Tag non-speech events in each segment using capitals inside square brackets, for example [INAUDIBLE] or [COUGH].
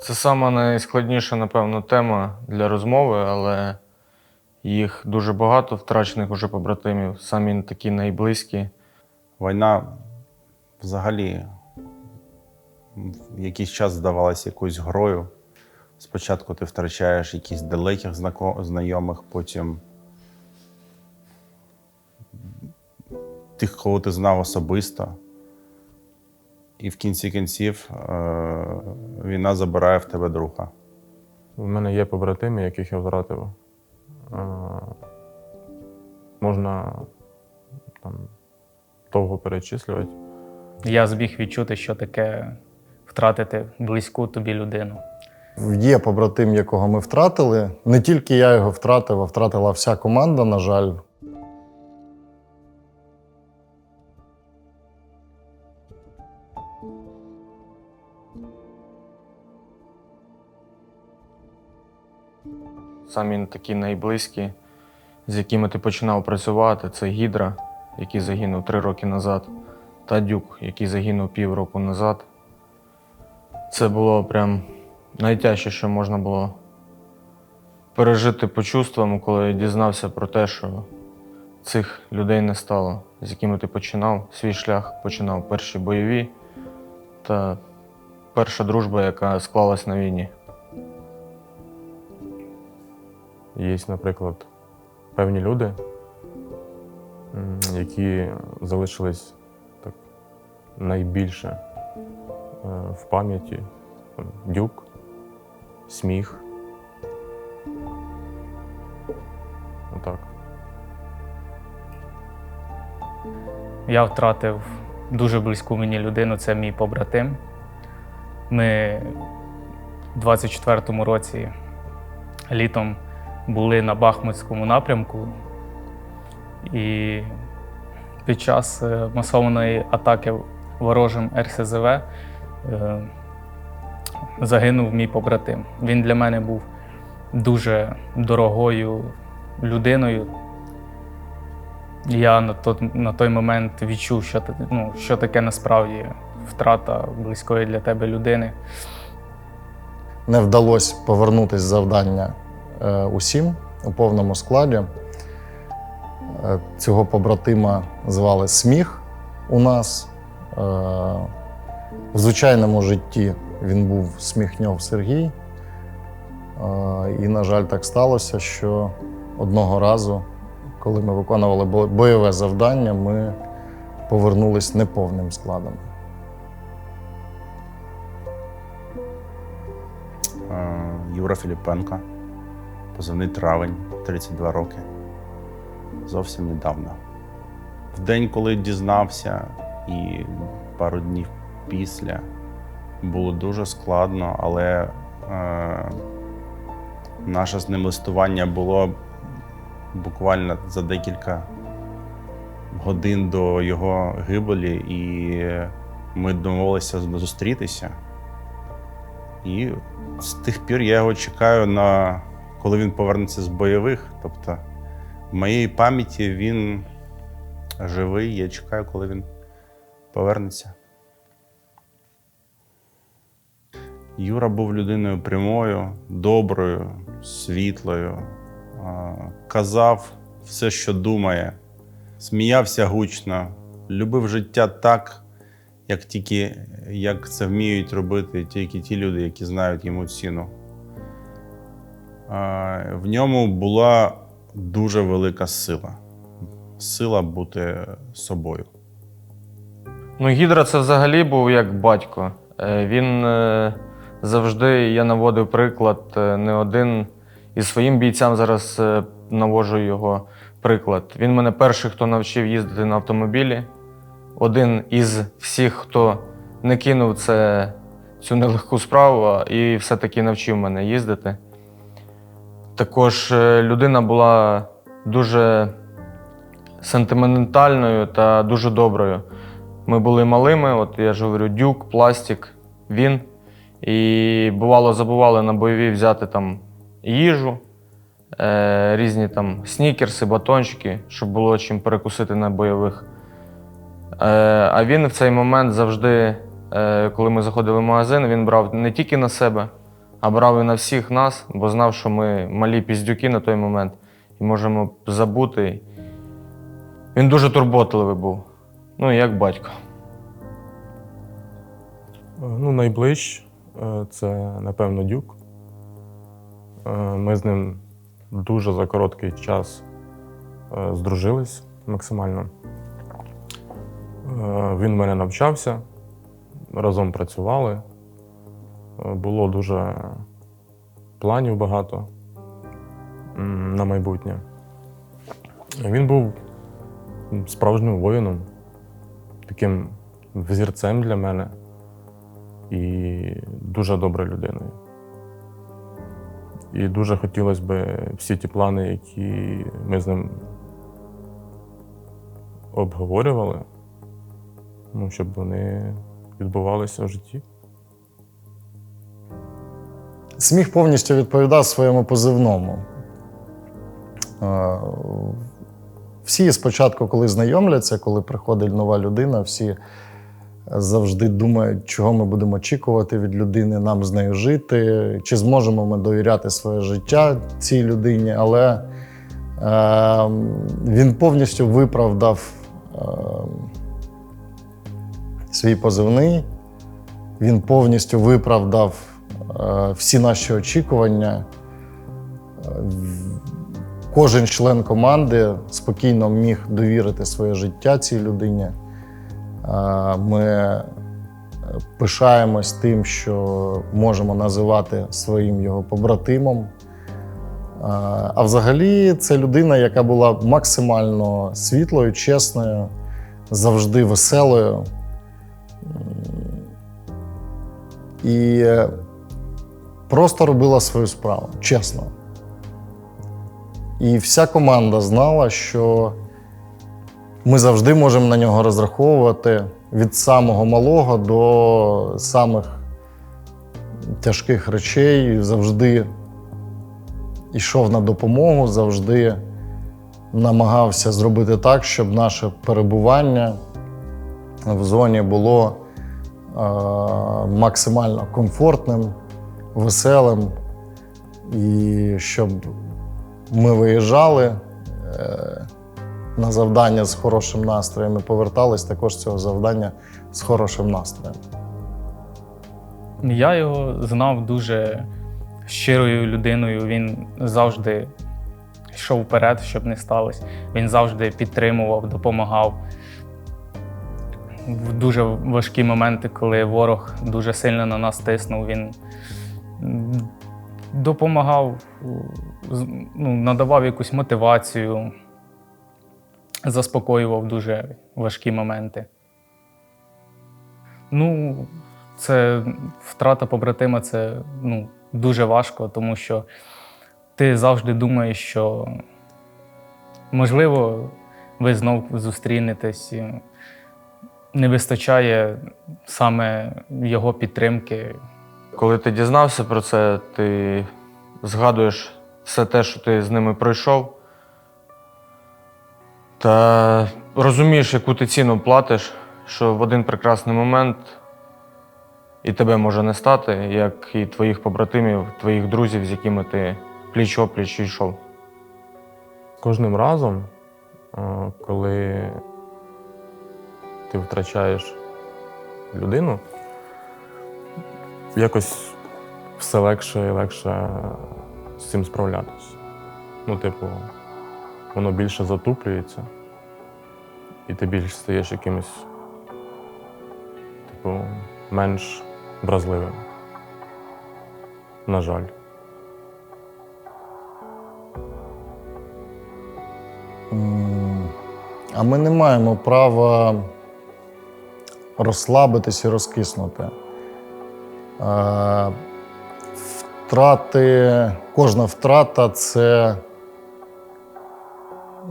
Це сама найскладніша, напевно, тема для розмови, але їх дуже багато втрачених уже побратимів, самі такі найблизькі. Війна взагалі в якийсь час здавалася якоюсь грою. Спочатку ти втрачаєш якісь далеких знайомих, потім тих, кого ти знав особисто. І в кінці кінців е- війна забирає в тебе друга. У мене є побратими, яких я втратив. Е, Можна там довго перечислювати. Я зміг відчути, що таке втратити близьку тобі людину. Є побратим, якого ми втратили. Не тільки я його втратив, а втратила вся команда, на жаль. Самі такі найблизькі, з якими ти починав працювати, це Гідра, який загинув три роки назад, та Дюк, який загинув півроку назад. Це було прям найтяжче, що можна було пережити по чувствам, коли я дізнався про те, що цих людей не стало, з якими ти починав свій шлях, починав перші бойові та перша дружба, яка склалась на війні. Є, наприклад, певні люди, які залишились так найбільше е, в пам'яті. Дюк, сміх. Отак. Я втратив дуже близьку мені людину, це мій побратим. Ми в 24-му році літом були на Бахмутському напрямку, і під час е, масованої атаки ворожим РСЗВ е, загинув мій побратим. Він для мене був дуже дорогою людиною. Я на той, на той момент відчув, що, ну, що таке насправді втрата близької для тебе людини. Не вдалося повернутися з завдання усім у повному складі. Е, Цього побратима звали Сміх у нас. Е, В звичайному житті він був Сміхньов Сергій. Е, І, на жаль, так сталося, що одного разу, коли ми виконували бойове завдання, ми повернулись неповним складом. Е, Юра Філіпенко, позивний травень, 32 роки. Зовсім недавно. В день, коли дізнався, і пару днів після було дуже складно, але е, наше з ним листування було буквально за декілька годин до його гибелі, і ми домовилися зустрітися. І з тих пір я його чекаю на коли він повернеться з бойових. Тобто, в моїй пам'яті він живий. Я чекаю, коли він повернеться. Юра був людиною прямою, доброю, світлою, казав все, що думає, сміявся гучно, любив життя так, як тільки як це вміють робити тільки ті люди, які знають йому ціну. В ньому була дуже велика сила. Сила бути собою. Ну, Гідра це взагалі був як батько. Е, Він е, завжди, я наводив приклад, е, не один і своїм бійцям зараз наводжу його приклад. Він мене перший, хто навчив їздити на автомобілі. Один із всіх, хто не кинув це, цю нелегку справу і все-таки навчив мене їздити. Також е, людина була дуже сентиментальною та дуже доброю. Ми були малими, от я ж говорю, дюк, пластик, він. І бувало, забували на бойові взяти там їжу, е, різні там снікерси, батончики, щоб було чим перекусити на бойових. Е, А він в цей момент завжди, е, коли ми заходили в магазин, він брав не тільки на себе, а брав і на всіх нас, бо знав, що ми малі піздюки на той момент і можемо забути. Він дуже турботливий був. Ну, як батько. Е, Ну, найближче е, це, напевно, дюк. Е, Ми з ним дуже за короткий час здружились максимально. Він в мене навчався, разом працювали. Було дуже планів багато на майбутнє. Він був справжнім воїном, таким взірцем для мене і дуже доброю людиною. І дуже хотілося б всі ті плани, які ми з ним обговорювали, ну, щоб вони відбувалися в житті. Сміх повністю відповідав своєму позивному. Е, Всі спочатку, коли знайомляться, коли приходить нова людина, всі завжди думають, чого ми будемо очікувати від людини, нам з нею жити, чи зможемо ми довіряти своє життя цій людині. Але е, він повністю виправдав е, свій позивний, він повністю виправдав всі наші очікування. Е, Кожен член команди спокійно міг довірити своє життя цій людині. Е, Ми е, пишаємось тим, що можемо називати своїм його побратимом. Е, А взагалі, це людина, яка була максимально світлою, чесною, завжди веселою. І е, просто робила свою справу, чесно. І вся команда знала, що ми завжди можемо на нього розраховувати від самого малого до самих тяжких речей. Завжди йшов на допомогу, завжди намагався зробити так, щоб наше перебування в зоні було е, максимально комфортним, веселим, і щоб ми виїжджали е, на завдання з хорошим настроєм і повертались також з цього завдання з хорошим настроєм. Я його знав дуже щирою людиною. Він завжди йшов вперед, щоб не сталося. Він завжди підтримував, допомагав. В дуже важкі моменти, коли ворог дуже сильно на нас тиснув, він допомагав, ну, надавав якусь мотивацію, заспокоював дуже важкі моменти. Ну, це втрата побратима це ну, дуже важко, тому що ти завжди думаєш, що можливо ви знов зустрінетесь. Не вистачає саме його підтримки. Коли ти дізнався про це, ти згадуєш все те, що ти з ними пройшов, та розумієш, яку ти ціну платиш, що в один прекрасний момент і тебе може не стати, як і твоїх побратимів, твоїх друзів, з якими ти пліч-опліч йшов. Кожним разом, е, коли ти втрачаєш людину, якось все легше і легше з цим справлятися. Ну, типу, воно більше затуплюється, і ти більш стаєш якимось, типу, менш вразливим. На жаль. А ми не маємо права розслабитись і розкиснути. Е, Втрати, кожна втрата це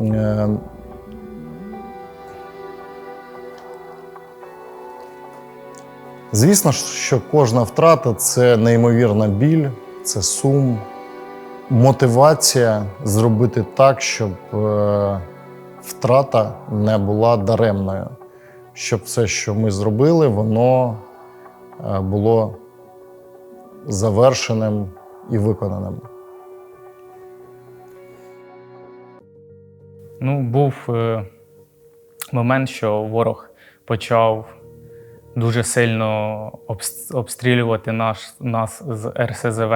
е, Звісно, що кожна втрата це неймовірна біль, це сум, мотивація зробити так, щоб е, втрата не була даремною. щоб все, що ми зробили, воно було завершеним і виконаним. Ну, був е, момент, що ворог почав дуже сильно обстрілювати наш, нас з РСЗВ.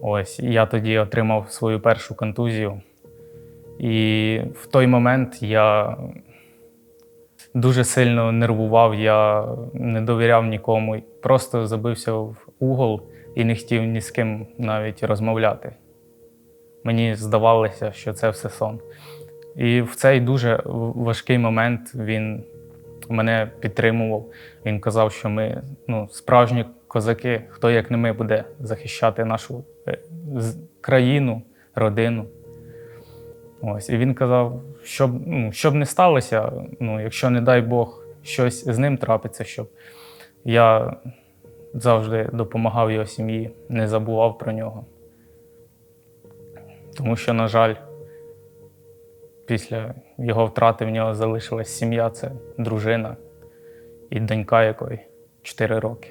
Ось, я тоді отримав свою першу контузію. І в той момент я дуже сильно нервував, я не довіряв нікому, просто забився в угол і не хотів ні з ким навіть розмовляти. Мені здавалося, що це все сон. І в цей дуже важкий момент він мене підтримував. Він казав, що ми ну, справжні козаки, хто як не ми буде захищати нашу е, країну, родину. Ось. І він казав, щоб, ну, щоб не сталося, ну, якщо, не дай Бог, щось з ним трапиться, щоб я завжди допомагав його сім'ї, не забував про нього. Тому що, на жаль, після його втрати в нього залишилась сім'я це дружина і донька якої 4 роки.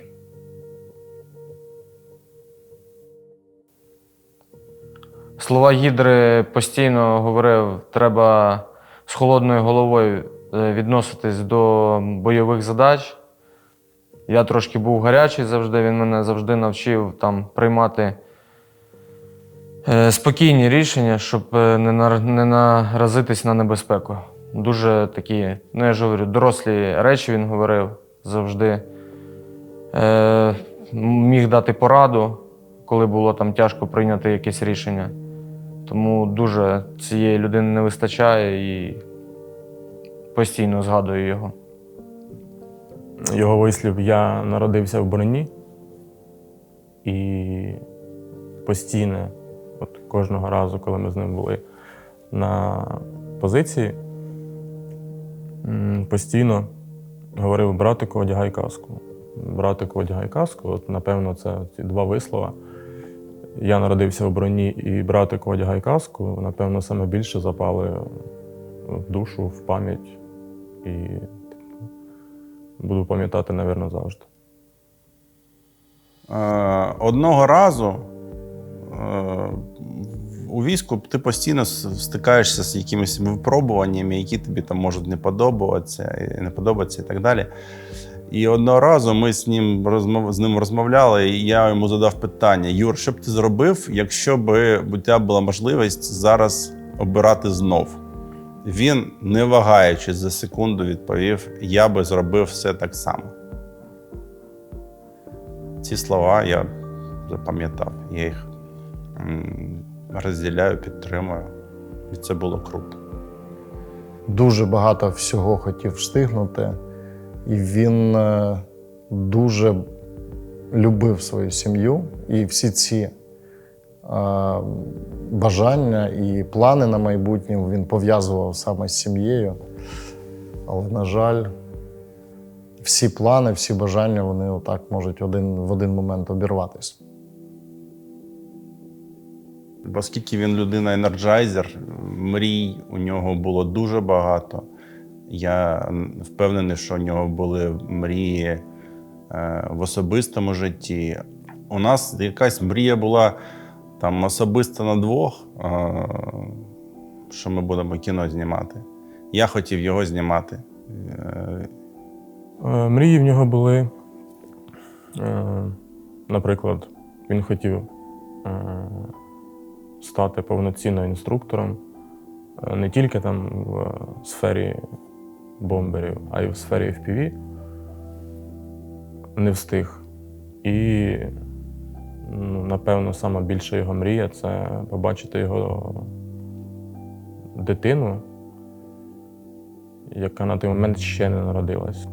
Слова Гідри постійно говорив, треба з холодною головою е, відноситись до бойових задач. Я трошки був гарячий завжди, він мене завжди навчив там приймати е, спокійні рішення, щоб е, не, не наразитись на небезпеку. Дуже такі, ну я ж говорю, дорослі речі він говорив завжди. Е, міг дати пораду, коли було там тяжко прийняти якесь рішення. Тому дуже цієї людини не вистачає і постійно згадую його. Його вислів я народився в броні і постійно, от кожного разу, коли ми з ним були на позиції, постійно говорив братику, одягай каску. Братику, одягай каску. От, напевно, це ці два вислова. Я народився в броні і братику, одягай каску, напевно, саме більше запали в душу, в пам'ять. І буду пам'ятати, напевно, завжди. Е, Одного разу е, у війську ти постійно стикаєшся з якимись випробуваннями, які тобі там можуть не подобатися, не подобатися і так далі. І одного разу ми з ним, розмов, з ним розмовляли, і я йому задав питання: Юр, що б ти зробив, якщо б у тебе була можливість зараз обирати знов? Він, не вагаючись за секунду, відповів: Я би зробив все так само. Ці слова я запам'ятав. Я їх розділяю, підтримую. І це було круто. дуже багато всього хотів встигнути, і він е, дуже любив свою сім'ю. І всі ці бажання і плани на майбутнє він пов'язував саме з сім'єю. Але, на жаль, всі плани, всі бажання вони отак можуть один, в один момент обірватися. Оскільки він людина енерджайзер, мрій у нього було дуже багато. Я впевнений, що у нього були мрії е, в особистому житті. У нас якась мрія була там особисто на двох, що ми будемо кіно знімати. Я хотів його знімати. Е, Мрії в нього були. е, Наприклад, він хотів е, стати повноцінним інструктором не тільки там в сфері бомберів, а й в сфері FPV. Не встиг. І, ну, напевно, сама більша його мрія це побачити його дитину, яка на той момент ще не народилась.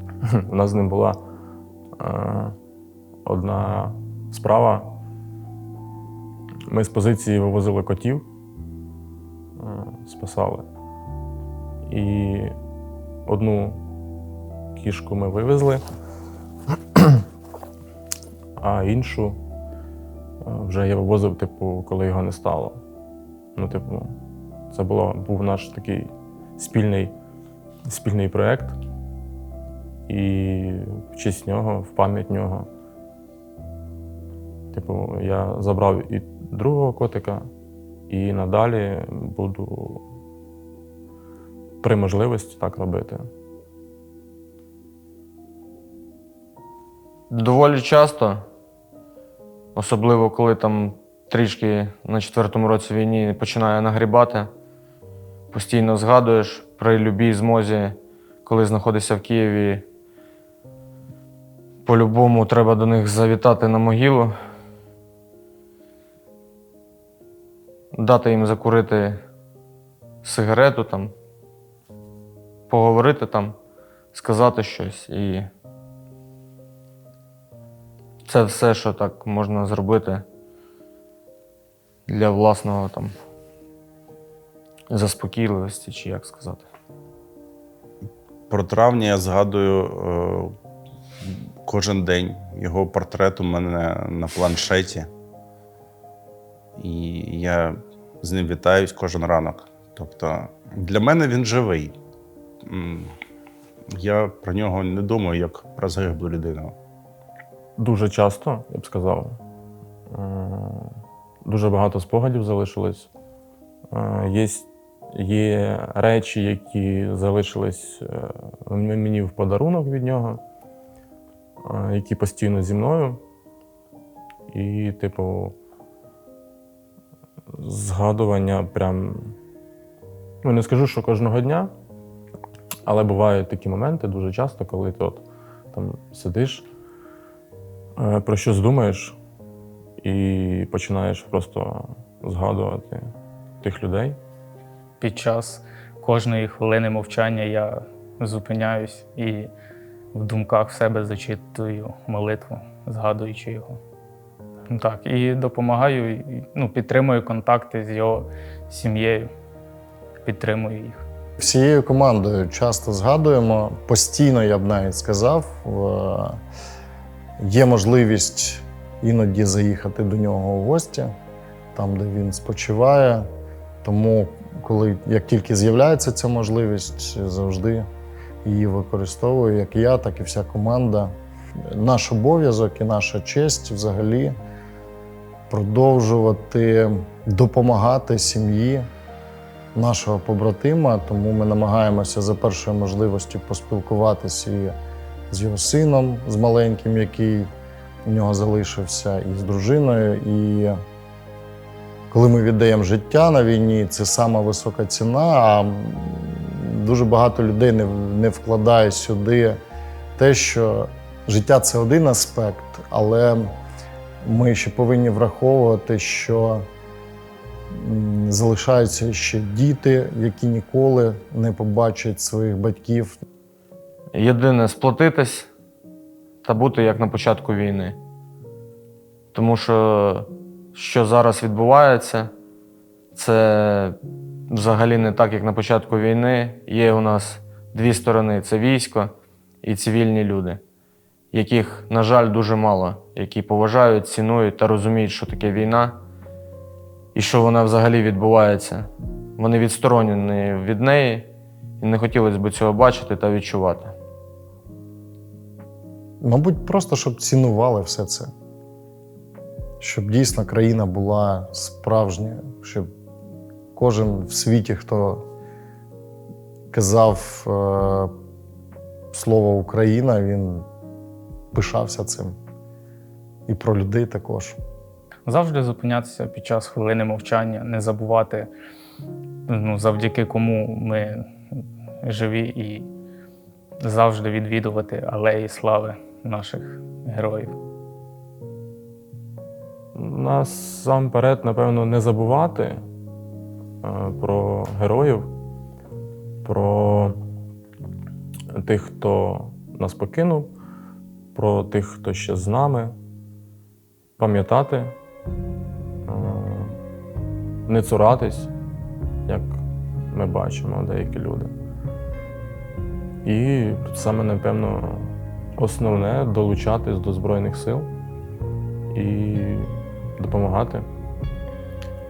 У нас з ним була е, одна справа. Ми з позиції вивозили котів, е, спасали. І одну кішку ми вивезли, [CLEARS THROAT] а іншу вже я вивозив, типу, коли його не стало. Ну, типу, це було, був наш такий спільний, спільний проєкт. і в честь нього, в пам'ять нього. Типу, я забрав і другого котика, і надалі буду при можливості так робити. Доволі часто, особливо коли там трішки на четвертому році війни починає нагрібати, постійно згадуєш при любій змозі, коли знаходишся в Києві. По-любому треба до них завітати на могилу, дати їм закурити сигарету там, поговорити там, сказати щось і. Це все, що так можна зробити для власного там заспокійливості, чи як сказати. Про травня я згадую е, кожен день. Його портрет у мене на планшеті. І я з ним вітаюсь кожен ранок. Тобто для мене він живий. Я про нього не думаю як про загиблу людину. Дуже часто, я б сказав. Е, Дуже багато спогадів залишилось. Е, Є, є речі, які залишились е, мені в подарунок від нього, які постійно зі мною. І, типу, згадування прям. Ну, не скажу, що кожного дня, але бувають такі моменти дуже часто, коли ти от, там сидиш про щось думаєш і починаєш просто згадувати тих людей. Під час кожної хвилини мовчання я зупиняюсь і в думках в себе зачитую молитву, згадуючи його. Так, і допомагаю, і, ну, підтримую контакти з його сім'єю, підтримую їх. Всією командою часто згадуємо, постійно я б навіть сказав. е, Є можливість іноді заїхати до нього в гості, там, де він спочиває. Тому, коли як тільки з'являється ця можливість, завжди її використовую, як я, так і вся команда. Наш обов'язок і наша честь взагалі продовжувати допомагати сім'ї нашого побратима, тому ми намагаємося за першої можливості поспілкуватися з його сином, з маленьким, який у нього залишився, і з дружиною. І коли ми віддаємо життя на війні, це сама висока ціна. А дуже багато людей не, не вкладає сюди те, що життя це один аспект, але ми ще повинні враховувати, що залишаються ще діти, які ніколи не побачать своїх батьків. Єдине сплотитись та бути як на початку війни. Тому що що зараз відбувається, це взагалі не так, як на початку війни. Є у нас дві сторони: це військо і цивільні люди, яких, на жаль, дуже мало, які поважають, цінують та розуміють, що таке війна і що вона взагалі відбувається. Вони відсторонені від неї, і не хотілося б цього бачити та відчувати. Мабуть, просто щоб цінували все це. Щоб дійсно країна була справжня, щоб кожен в світі, хто казав е, слово Україна, він пишався цим. І про людей також. Завжди зупинятися під час хвилини мовчання, не забувати, ну, завдяки кому ми живі, і завжди відвідувати алеї слави наших героїв. Насамперед, напевно, не забувати е, про героїв, про тих, хто нас покинув, про тих, хто ще з нами, пам'ятати, е, не цуратись, як ми бачимо деякі люди. І саме, напевно, основне долучатись до Збройних сил і допомагати,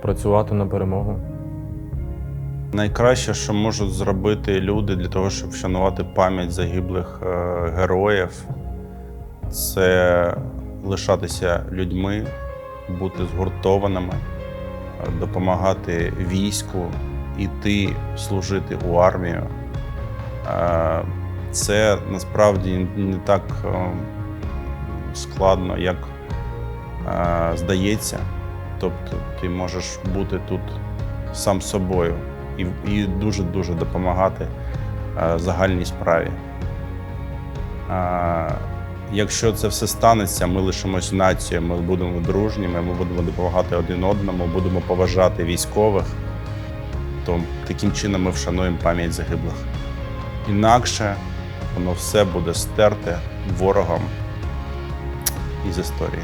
працювати на перемогу. Найкраще, що можуть зробити люди для того, щоб вшанувати пам'ять загиблих е, героїв, це лишатися людьми, бути згуртованими, е, допомагати війську, іти служити у армію. Це насправді не так е, складно, як е, здається. Тобто ти можеш бути тут сам собою і, дуже-дуже допомагати е, загальній справі. Якщо це все станеться, ми лишимось нацією, ми будемо дружніми, ми будемо допомагати один одному, будемо поважати військових, то таким чином ми вшануємо пам'ять загиблих. Інакше воно все буде стерте ворогом із історії.